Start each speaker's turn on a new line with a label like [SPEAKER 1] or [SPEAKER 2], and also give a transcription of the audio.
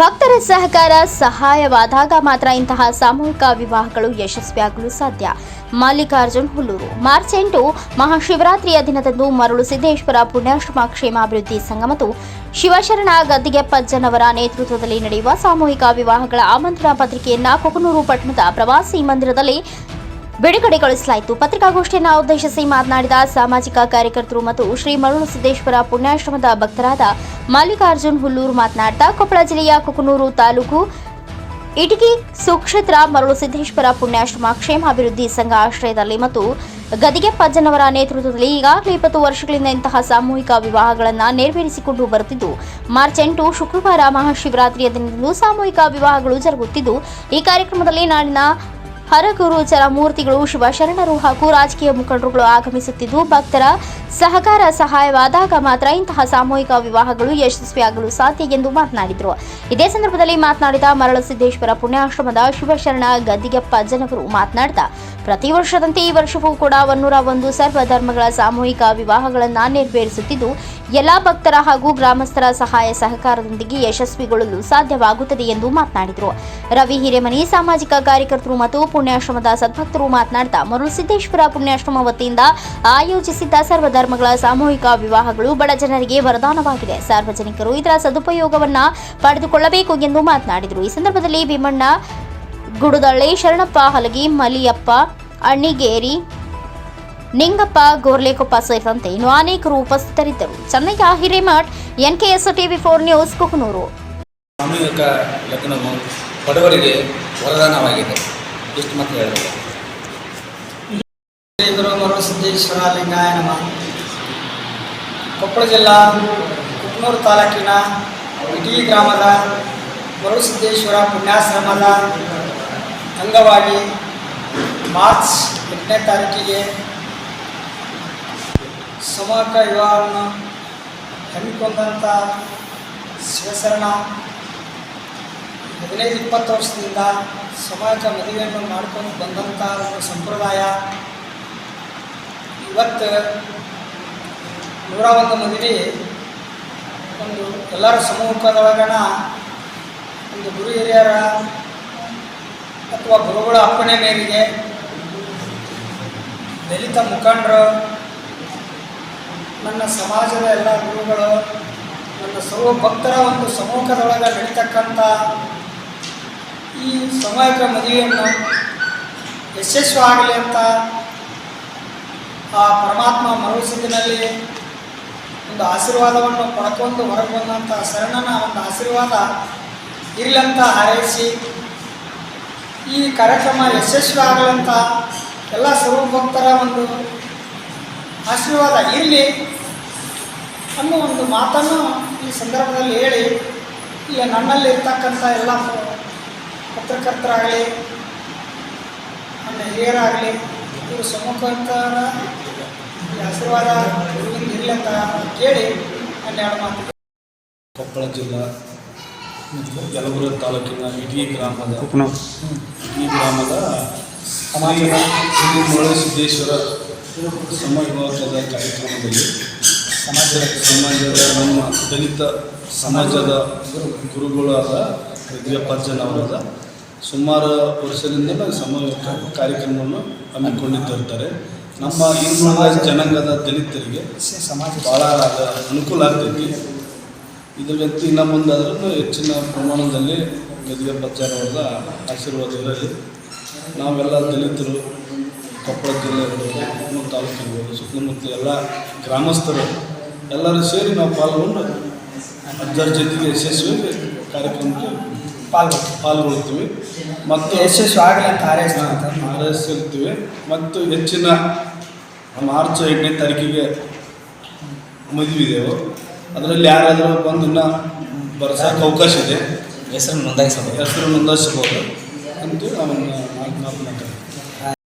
[SPEAKER 1] ಭಕ್ತರ ಸಹಕಾರ ಸಹಾಯವಾದಾಗ ಮಾತ್ರ ಇಂತಹ ಸಾಮೂಹಿಕ ವಿವಾಹಗಳು ಯಶಸ್ವಿಯಾಗಲು ಸಾಧ್ಯ. ಮಲ್ಲಿಕಾರ್ಜುನ್, ಹುಲ್ಲೂರು. ಮಾರ್ಚ್ ಎಂಟು, ಮಹಾಶಿವರಾತ್ರಿಯ ದಿನದಂದು ಮರಳು ಸಿದ್ದೇಶ್ವರ ಪುಣ್ಯಾಶ್ರಮ ಕ್ಷೇಮಾಭಿವೃದ್ಧಿ ಸಂಘ ಮತ್ತು ಶಿವಶರಣ ಗದ್ದಿಗೆಪ್ಪಜ್ಜನವರ ನೇತೃತ್ವದಲ್ಲಿ ನಡೆಯುವ ಸಾಮೂಹಿಕ ವಿವಾಹಗಳ ಆಮಂತ್ರಣ ಪತ್ರಿಕೆಯನ್ನ ಕೊಕನೂರು ಪಟ್ಟಣದ ಪ್ರವಾಸಿ ಮಂದಿರದಲ್ಲಿ ಬಿಡುಗಡೆಗೊಳಿಸಲಾಯಿತು. ಪತ್ರಿಕಾಗೋಷ್ಠಿಯನ್ನು ಉದ್ದೇಶಿಸಿ ಮಾತನಾಡಿದ ಸಾಮಾಜಿಕ ಕಾರ್ಯಕರ್ತರು ಮತ್ತು ಶ್ರೀ ಮರುಳು ಸಿದ್ದೇಶ್ವರ ಪುಣ್ಯಾಶ್ರಮದ ಭಕ್ತರಾದ ಮಲ್ಲಿಕಾರ್ಜುನ್ ಹುಲ್ಲೂರು ಮಾತನಾಡ್ತಾ, ಕೊಪ್ಪಳ ಜಿಲ್ಲೆಯ ಕುಕನೂರು ತಾಲೂಕು ಇಟಗಿ ಸುಕ್ಷೇತ್ರ ಮರಳು ಸಿದ್ದೇಶ್ವರ ಪುಣ್ಯಾಶ್ರಮ ಕ್ಷೇಮಾಭಿವೃದ್ಧಿ ಸಂಘ ಆಶ್ರಯದಲ್ಲಿ ಮತ್ತು ಗದಿಗೆ ಪಜ್ಜನವರ ನೇತೃತ್ವದಲ್ಲಿ ಈಗಾಗಲೇ ಇಪ್ಪತ್ತು ವರ್ಷಗಳಿಂದ ಇಂತಹ ಸಾಮೂಹಿಕ ವಿವಾಹಗಳನ್ನು ನೆರವೇರಿಸಿಕೊಂಡು ಬರುತ್ತಿದ್ದು, ಮಾರ್ಚ್ ಎಂಟು ಶುಕ್ರವಾರ ಮಹಾಶಿವರಾತ್ರಿಯ ದಿನದಂದು ಸಾಮೂಹಿಕ ವಿವಾಹಗಳು ಜರುಗುತ್ತಿದ್ದು, ಈ ಕಾರ್ಯಕ್ರಮದಲ್ಲಿ ನಾಡಿನ ಹರಗುರು ಮೂರ್ತಿಗಳು ಶಿವಶರಣರು ಹಾಗೂ ರಾಜಕೀಯ ಮುಖಂಡರುಗಳು ಆಗಮಿಸುತ್ತಿದ್ದು, ಭಕ್ತರ ಸಹಕಾರ ಸಹಾಯವಾದಾಗ ಮಾತ್ರ ಇಂತಹ ಸಾಮೂಹಿಕ ವಿವಾಹಗಳು ಯಶಸ್ವಿಯಾಗಲು ಸಾಧ್ಯ ಎಂದು ಮಾತನಾಡಿದರು. ಇದೇ ಸಂದರ್ಭದಲ್ಲಿ ಮಾತನಾಡಿದ ಮರಳಸಿದ್ದೇಶ್ವರ ಪುಣ್ಯಾಶ್ರಮದ ಶಿವಶರಣ ಗದ್ದಿಗೆಪ್ಪ ಜನವರು ಮಾತನಾಡಿದ. ಪ್ರತಿ ವರ್ಷದಂತೆ ಈ ವರ್ಷವೂ ಕೂಡ ಒನ್ನೂರ ಒಂದು ಸರ್ವ ಧರ್ಮಗಳ ಸಾಮೂಹಿಕ ವಿವಾಹಗಳನ್ನು ನೆರವೇರಿಸುತ್ತಿದ್ದು, ಎಲ್ಲಾ ಭಕ್ತರ ಹಾಗೂ ಗ್ರಾಮಸ್ಥರ ಸಹಾಯ ಸಹಕಾರದೊಂದಿಗೆ ಯಶಸ್ವಿಗೊಳ್ಳಲು ಸಾಧ್ಯವಾಗುತ್ತದೆ ಎಂದು ಮಾತನಾಡಿದರು. ರವಿ ಹಿರೇಮನಿ, ಸಾಮಾಜಿಕ ಕಾರ್ಯಕರ್ತರು ಮತ್ತು ಪುಣ್ಯಾಶ್ರಮದ ಸದ್ಭಕ್ತರು ಮಾತನಾಡ್ತಾ ಮರುಸಿದ್ದೇಶ್ವರ ಪುಣ್ಯಾಶ್ರಮ ವತಿಯಿಂದ ಆಯೋಜಿಸಿದ್ದ ಸರ್ವಧರ್ಮಗಳ ಸಾಮೂಹಿಕ ವಿವಾಹಗಳು ಬಡ ಜನರಿಗೆ ವರದಾನವಾಗಿದೆ. ಸಾರ್ವಜನಿಕರು ಇದರ ಸದುಪಯೋಗವನ್ನ ಪಡೆದುಕೊಳ್ಳಬೇಕು ಎಂದು ಮಾತನಾಡಿದರು. ಈ ಸಂದರ್ಭದಲ್ಲಿ ಭೀಮಣ್ಣ, ಗುಡುದಳ್ಳಿ, ಶರಣಪ್ಪ, ಹಲಗಿ, ಮಲಿಯಪ್ಪ, ಅಣ್ಣಿಗೇರಿ, ನಿಂಗಪ್ಪ, ಗೋರ್ಲೆಕೊಪ್ಪ ಸೇರಿದಂತೆ ಇನ್ನು ಅನೇಕರು ಉಪಸ್ಥಿತರಿದ್ದರು. Channayya Hiremath, NKS TV four news, Kukanur.
[SPEAKER 2] ಸಾಮೂಹಿಕ ಲಗ್ನವು ಬಡವರಿಗೆ ವರದಾನವಾಗಿದೆ. ಇಷ್ಟು ಮಾತ್ರ ಹೇಳಬೇಕು
[SPEAKER 3] ಸಿದ್ದೇಶ್ವರ ಲಿಂಗಾಯ ನಮಃ. ಕೊಪ್ಪಳ ಜಿಲ್ಲಾ ಕುಕ್ನೂರು ತಾಲೂಕಿನ ಇಟಗಿ ಗ್ರಾಮದ ಮರುಸಿದ್ದೇಶ್ವರ ಪುಣ್ಯಾಶ್ರಮದ ಅಂಗವಾಗಿ ಮಾರ್ಚ್ ಎಂಟನೇ ತಾರೀಕಿಗೆ ಸಮಗ್ರ ವಿವಾಹವನ್ನು ಹಮ್ಮಿಕೊಂಡಂಥ ಶಿವಶರಣ ಹದಿನೈದು ಇಪ್ಪತ್ತು ವರ್ಷದಿಂದ ಸಮಾಜ ಮದುವೆಯನ್ನು ಮಾಡ್ಕೊಂಡು ಬಂದಂಥ ಒಂದು ಸಂಪ್ರದಾಯ. ಇವತ್ತು ನೂರ ಒಂದು ಮದುವೆ. ಒಂದು ಎಲ್ಲರ ಸಮೂಹದೊಳಗಣ ಒಂದು ಗುರು ಹಿರಿಯರ ಅಥವಾ ಗುರುಗಳ ಅಪ್ಪಣೆ ಮೇರೆಗೆ ದಲಿತ ಮುಖಂಡರು, ನನ್ನ ಸಮಾಜದ ಎಲ್ಲ ಗುರುಗಳು, ನನ್ನ ಸರ್ವ ಭಕ್ತರ ಒಂದು ಸಮೂಹದೊಳಗೆ ನಡೀತಕ್ಕಂಥ ಈ ಸಾಮೂಹಿಕ ಮದುವೆಯನ್ನು ಯಶಸ್ವಿ ಆಗಲಿ ಅಂತ ಆ ಪರಮಾತ್ಮ ಮರುಸಿದ್ದಿನಲ್ಲಿ ಒಂದು ಆಶೀರ್ವಾದವನ್ನು ಪಡ್ಕೊಂಡು ಹೊರಗೆ ಬಂದಂಥ ಶರಣನ ಒಂದು ಆಶೀರ್ವಾದ ಇರಲಂತ ಹಾರೈಸಿ ಈ ಕಾರ್ಯಕ್ರಮ ಯಶಸ್ವಿ ಆಗಲಂತ ಎಲ್ಲ ಸರ್ವಭಕ್ತರ ಒಂದು ಆಶೀರ್ವಾದ ಇರಲಿ ಅನ್ನೋ ಒಂದು ಮಾತನ್ನು ಈ ಸಂದರ್ಭದಲ್ಲಿ ಹೇಳಿ, ಈಗ ನನ್ನಲ್ಲಿ ಇರ್ತಕ್ಕಂಥ ಎಲ್ಲ ಪತ್ರಕರ್ತರಾಗಲಿ ನನ್ನ ಹಿರಿಯರಾಗಲಿ ಇವರು ಸಮ್ಮುಖತರ ಆಶೀರ್ವಾದ ಇರಲಿ ಅಂತ ಕೇಳಿ ಅಲ್ಲಿ ಎರಡು ಮಾತು
[SPEAKER 2] ಕೊಪ್ಪಳ ಜಿಲ್ಲಾ ಯಲಬುರ ತಾಲೂಕಿನ ಇಡೀ ಗ್ರಾಮದ ಇಡೀ ಗ್ರಾಮದ ಸಮಾಜದ ಶ್ರೀ ಮುರುಳಸಿದ್ದೇಶ್ವರ ಸಮವಿವಾಹದ ಕಾರ್ಯಕ್ರಮದಲ್ಲಿ ಸಮಾಜದ ಸಮಾಜದ ನಮ್ಮ ದಲಿತ ಸಮಾಜದ ಗುರುಗಳಾದ ವಿದ್ಯಾಪಾರ್ಜನವರಾದ ಸುಮಾರು ವರ್ಷದಿಂದ ಸಮ ಕಾರ್ಯಕ್ರಮವನ್ನು ಹಮ್ಮಿಕೊಂಡಿದ್ದಿರ್ತಾರೆ ನಮ್ಮ ಹಿಂದುಳಿದ ಜನಾಂಗದ ದಲಿತರಿಗೆ
[SPEAKER 3] ಸಮಾಜ
[SPEAKER 2] ಭಾಳ ಅನುಕೂಲ ಆಗ್ತೈತಿ. ಇದ್ರ ವ್ಯಕ್ತಿ ಇನ್ನು ಮುಂದಾದ್ರೂ ಹೆಚ್ಚಿನ ಪ್ರಮಾಣದಲ್ಲಿ ಗದಿಗೆ ಬಚ್ಚಾರವರ ಆಶೀರ್ವಾದ ಇರಲಿ. ನಾವೆಲ್ಲ ದಲಿತರು, ಕೊಪ್ಪಳ ಜಿಲ್ಲೆ ಇರ್ಬೋದು ಕುಕ್ನೂರು ತಾಲೂಕು ಇರ್ಬೋದು ಸುತ್ತಮುತ್ತ ಎಲ್ಲ ಗ್ರಾಮಸ್ಥರು ಎಲ್ಲರೂ ಸೇರಿ ನಾವು ಪಾಲ್ಗೊಂಡು ಅಜ್ಜರ ಜೊತೆಗೆ ಯಶಸ್ವಿ ಕಾರ್ಯಕ್ರಮಕ್ಕೆ
[SPEAKER 3] ಪಾಲ್ಗೊಳ್ಳಿ
[SPEAKER 2] ಪಾಲ್ಗೊಳ್ತೀವಿ. ಮತ್ತು
[SPEAKER 3] ಯಶಸ್ವಿ ಆಗಲಿ ಅಂತ
[SPEAKER 2] ಹಾರೈಸಿರ್ತೀವಿ ಮತ್ತು ಹೆಚ್ಚಿನ ಮಾರ್ಚ್ ಎಂಟನೇ ತಾರೀಕಿಗೆ ಮದುವಿದೆವು ಅದರಲ್ಲಿ ಯಾರಾದರೂ ಬಂದು ಇನ್ನೂ ಅವಕಾಶ ಇದೆ?
[SPEAKER 4] ಹೆಸರು ನೋಂದಾಯಿಸಬಹುದು.
[SPEAKER 2] ಹೆಸರು ನೋಂದಾಯಿಸಬಹುದು.